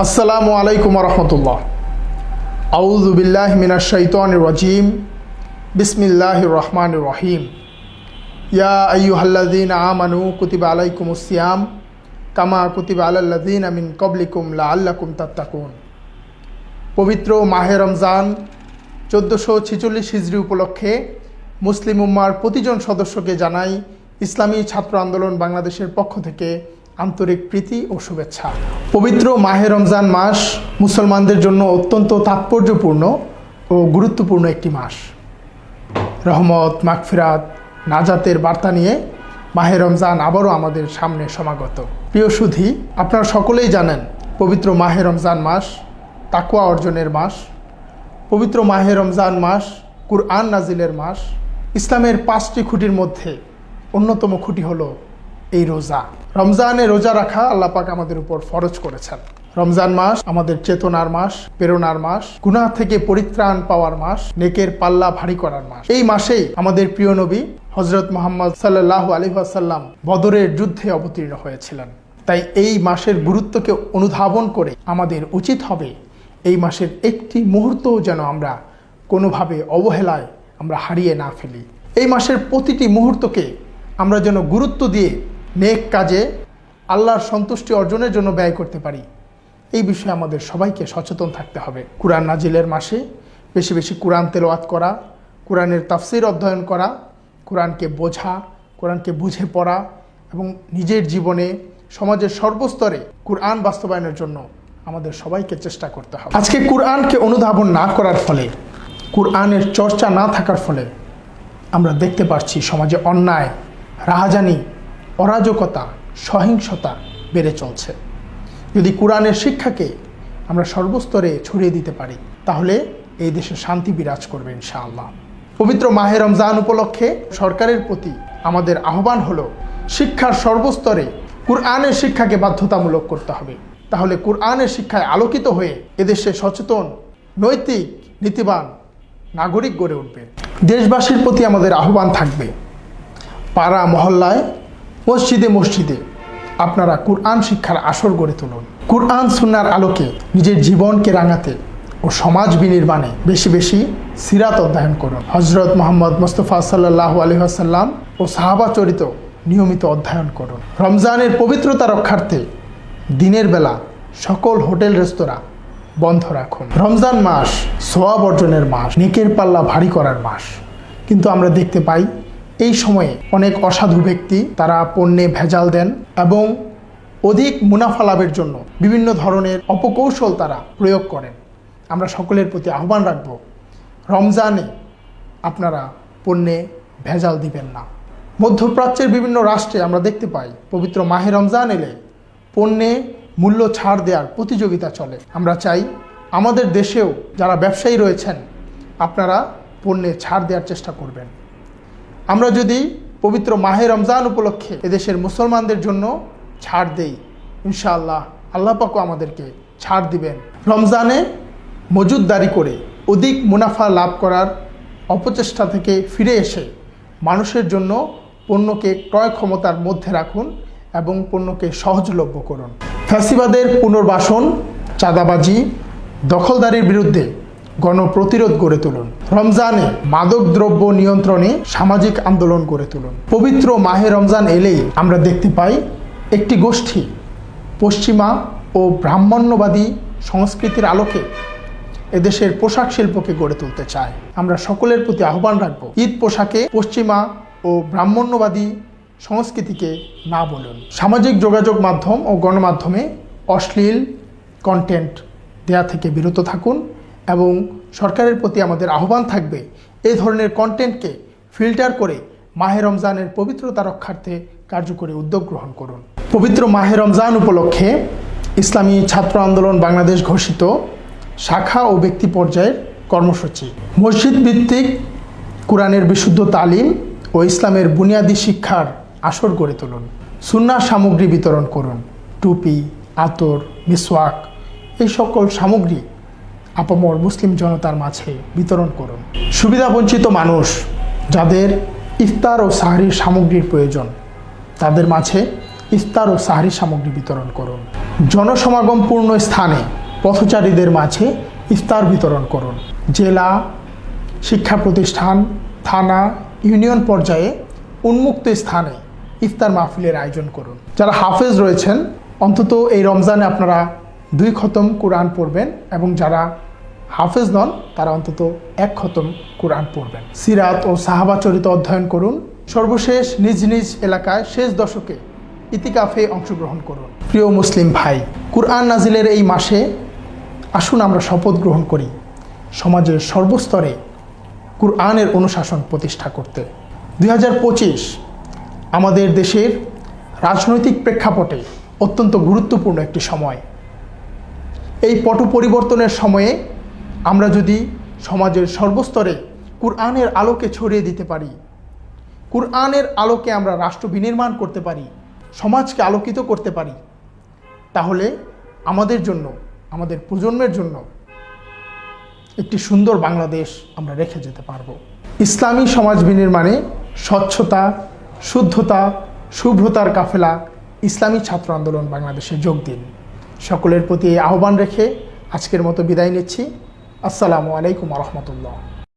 আসসালামু আলাইকুম রহমতুল্লাহ আউযু মিনা শাইতানির রাজিম। বিসমিল্লাহির রহমানির রহিম। ইয়া আইয়ুহাল্লাযীনা আমানু কুতিবা আলাইকুম সিয়াম। কামা কুতিবা আলাল্লাযীনা মিন ক্বাবলিকুম লাআল্লাকুম তাত্তাকুন। পবিত্র মাহে রমজান চোদ্দোশো ছেচল্লিশ হিজড়ি উপলক্ষে মুসলিম উম্মার প্রতিজন সদস্যকে জানাই ইসলামী ছাত্র আন্দোলন বাংলাদেশের পক্ষ থেকে আন্তরিক প্রীতি ও শুভেচ্ছা। পবিত্র মাহে রমজান মাস মুসলমানদের জন্য অত্যন্ত তাৎপর্যপূর্ণ ও গুরুত্বপূর্ণ একটি মাস। রহমত, মাগফিরাত, নাজাতের বার্তা নিয়ে মাহে রমজান আবারও আমাদের সামনে সমাগত। প্রিয় সুধী, আপনারা সকলেই জানেন, পবিত্র মাহে রমজান মাস তাকুয়া অর্জনের মাস, পবিত্র মাহে রমজান মাস কুরআন নাজিলের মাস, ইসলামের পাঁচটি খুঁটির মধ্যে অন্যতম খুঁটি হলো এই রোজা। রমজানে রোজা রাখা আল্লাহ পাক আমাদের উপর ফরজ করেছেন। রমজান মাস আমাদের চেতনার মাস, প্রেরণার মাস, গুনাহ থেকে পরিত্রাণ পাওয়ার মাস, নেকের পাল্লা ভারী করার মাস। এই মাসেই আমাদের প্রিয় নবী হজরত মোহাম্মদ সাল্লাহ আলী আসাল্লাম বদরের যুদ্ধে অবতীর্ণ হয়েছিলেন। তাই এই মাসের গুরুত্বকে অনুধাবন করে আমাদের উচিত হবে এই মাসের একটি মুহূর্তও যেন আমরা কোনোভাবে অবহেলায় আমরা হারিয়ে না ফেলি। এই মাসের প্রতিটি মুহূর্তকে আমরা যেন গুরুত্ব দিয়ে নেক কাজে আল্লাহর সন্তুষ্টি অর্জনের জন্য ব্যয় করতে পারি। এই বিষয়ে আমাদের সবাইকে সচেতন থাকতে হবে। কোরআন নাজিলের মাসে বেশি বেশি কোরআন তেলাওয়াত করা, কোরআনের তাফসির অধ্যয়ন করা, কোরআনকে বোঝা, কোরআনকে বুঝে পড়া এবং নিজের জীবনে সমাজের সর্বস্তরে কোরআন বাস্তবায়নের জন্য আমাদের সবাইকে চেষ্টা করতে হবে। আজকে কোরআনকে অনুধাবন না করার ফলে, কোরআনের চর্চা না থাকার ফলে আমরা দেখতে পাচ্ছি সমাজে অন্যায়, রাহাজানি অরাজকতা, সহিংসতা বেড়ে চলছে। যদি কোরআনের শিক্ষাকে আমরা সর্বস্তরে ছড়িয়ে দিতে পারি, তাহলে এই দেশে শান্তি বিরাজ করবে ইনশাআল্লাহ। পবিত্র মাহে রমজান উপলক্ষে সরকারের প্রতি আমাদের আহ্বান হলো, শিক্ষার সর্বস্তরে কোরআনের শিক্ষাকে বাধ্যতামূলক করতে হবে। তাহলে কোরআনের শিক্ষায় আলোকিত হয়ে এদেশে সচেতন, নৈতিক, নীতিবান নাগরিক গড়ে উঠবে। দেশবাসীর প্রতি আমাদের আহ্বান থাকবে, পাড়া মহল্লায় মসজিদে মসজিদে আপনারা কোরআন শিক্ষার আসর গড়ে তুলুন। কোরআন সুন্নার আলোকে নিজের জীবনকে রাঙাতে ও সমাজ বিনির্মাণে বেশি বেশি সিরাত অধ্যয়ন করুন। হজরত মোহাম্মদ মোস্তফা সাল্লাহ আলহাসাল্লাম ও সাহাবা চরিত নিয়মিত অধ্যয়ন করুন। রমজানের পবিত্রতা রক্ষার্থে দিনের বেলা সকল হোটেল, রেস্তোরাঁ বন্ধ রাখুন। রমজান মাস সোয়াব অর্জনের মাস, নেকের পাল্লা ভারী করার মাস। কিন্তু আমরা দেখতে পাই এই সময়ে অনেক অসাধু ব্যক্তি তারা পণ্যে ভেজাল দেন এবং অধিক মুনাফা লাভের জন্য বিভিন্ন ধরনের অপকৌশল তারা প্রয়োগ করেন। আমরা সকলের প্রতি আহ্বান রাখব, রমজানে আপনারা পণ্যে ভেজাল দিবেন না। মধ্যপ্রাচ্যের বিভিন্ন রাষ্ট্রে আমরা দেখতে পাই, পবিত্র মাহে রমজান এলে পণ্যে মূল্য ছাড় দেওয়ার প্রতিযোগিতা চলে। আমরা চাই আমাদের দেশেও যারা ব্যবসায়ী রয়েছেন, আপনারা পণ্যে ছাড় দেওয়ার চেষ্টা করবেন। আমরা যদি পবিত্র মাহে রমজান উপলক্ষে এদেশের মুসলমানদের জন্য ছাড় দেই, ইনশাআল্লাহ আল্লাহ পাকও আমাদেরকে ছাড় দিবেন। রমজানে মজুদদারি করে অধিক মুনাফা লাভ করার অপচেষ্টা থেকে ফিরে এসে মানুষের জন্য পণ্যকে ক্রয় ক্ষমতার মধ্যে রাখুন এবং পণ্যকে সহজলভ্য করুন। ফ্যাসিবাদের পুনর্বাসন, চাঁদাবাজি, দখলদারির বিরুদ্ধে গণপ্রতিরোধ গড়ে তুলুন। রমজানে মাদক দ্রব্য নিয়ন্ত্রণে সামাজিক আন্দোলন গড়ে তুলুন। পবিত্র মাহে রমজান এলেই আমরা দেখতে পাই একটি গোষ্ঠী পশ্চিমা ও ব্রাহ্মণ্যবাদী সংস্কৃতির আলোকে এদেশের পোশাক শিল্পকে গড়ে তুলতে চায়। আমরা সকলের প্রতি আহ্বান রাখব, ঈদ পোশাকে পশ্চিমা ও ব্রাহ্মণ্যবাদী সংস্কৃতিকে না বলুন। সামাজিক যোগাযোগ মাধ্যম ও গণমাধ্যমে অশ্লীল কন্টেন্ট দেয়া থেকে বিরত থাকুন এবং সরকারের প্রতি আমাদের আহ্বান থাকবে এই ধরনের কন্টেন্টকে ফিল্টার করে মাহে রমজানের পবিত্রতা রক্ষার্থে কার্যকরী উদ্যোগ গ্রহণ করুন। পবিত্র মাহে রমজান উপলক্ষে ইসলামী ছাত্র আন্দোলন বাংলাদেশ ঘোষিত শাখা ও ব্যক্তি পর্যায়ের কর্মসূচি। মসজিদ ভিত্তিক কোরআনের বিশুদ্ধ তালিম ও ইসলামের বুনিয়াদী শিক্ষার আসর গড়ে তুলুন। সুন্না সামগ্রী বিতরণ করুন। টুপি, আতর, মিসওয়াক এই সকল সামগ্রী আপামর মুসলিম জনতার মাঝে বিতরণ করুন। সুবিধাবঞ্চিত মানুষ যাদের ইফতার ও সাহারির সামগ্রীর প্রয়োজন, তাদের মাঝে ইফতার ও সাহারি সামগ্রী বিতরণ করুন। জনসমাগমপূর্ণ স্থানে পথচারীদের মাঝে ইফতার বিতরণ করুন। জেলা, শিক্ষা প্রতিষ্ঠান, থানা, ইউনিয়ন পর্যায়ে উন্মুক্ত স্থানে ইফতার মাহফিলের আয়োজন করুন। যারা হাফেজ রয়েছেন, অন্তত এই রমজানে আপনারা দুই খতম কোরআন পড়বেন এবং যারা হাফেজ নন, তারা অন্তত এক খতম কোরআন পড়বেন। সিরাত ও সাহাবা চরিত অধ্যয়ন করুন। সর্বশেষ নিজ নিজ এলাকায় শেষ দশকে ইতিকাফে অংশগ্রহণ করুন। প্রিয় মুসলিম ভাই, কুরআন নাজিলের এই মাসে আসুন আমরা শপথ গ্রহণ করি সমাজের সর্বস্তরে কুরআনের অনুশাসন প্রতিষ্ঠা করতে। দুই হাজার পঁচিশ আমাদের দেশের রাজনৈতিক প্রেক্ষাপটে অত্যন্ত গুরুত্বপূর্ণ একটি সময়। এই পট পরিবর্তনের সময়ে আমরা যদি সমাজের সর্বস্তরে কুরআনের আলোকে ছড়িয়ে দিতে পারি, কুরআনের আলোকে আমরা রাষ্ট্র বিনির্মাণ করতে পারি, সমাজকে আলোকিত করতে পারি, তাহলে আমাদের জন্য, আমাদের প্রজন্মের জন্য একটি সুন্দর বাংলাদেশ আমরা রেখে যেতে পারব। ইসলামী সমাজ বিনির্মাণে স্বচ্ছতা, শুদ্ধতা, শুভ্রতার কাফেলা ইসলামী ছাত্র আন্দোলন বাংলাদেশে যোগ দিন। সকলের প্রতি আহ্বান রেখে আজকের মতো বিদায় নিচ্ছি। আসসালামু আলাইকুম রহমতুল্লাহ।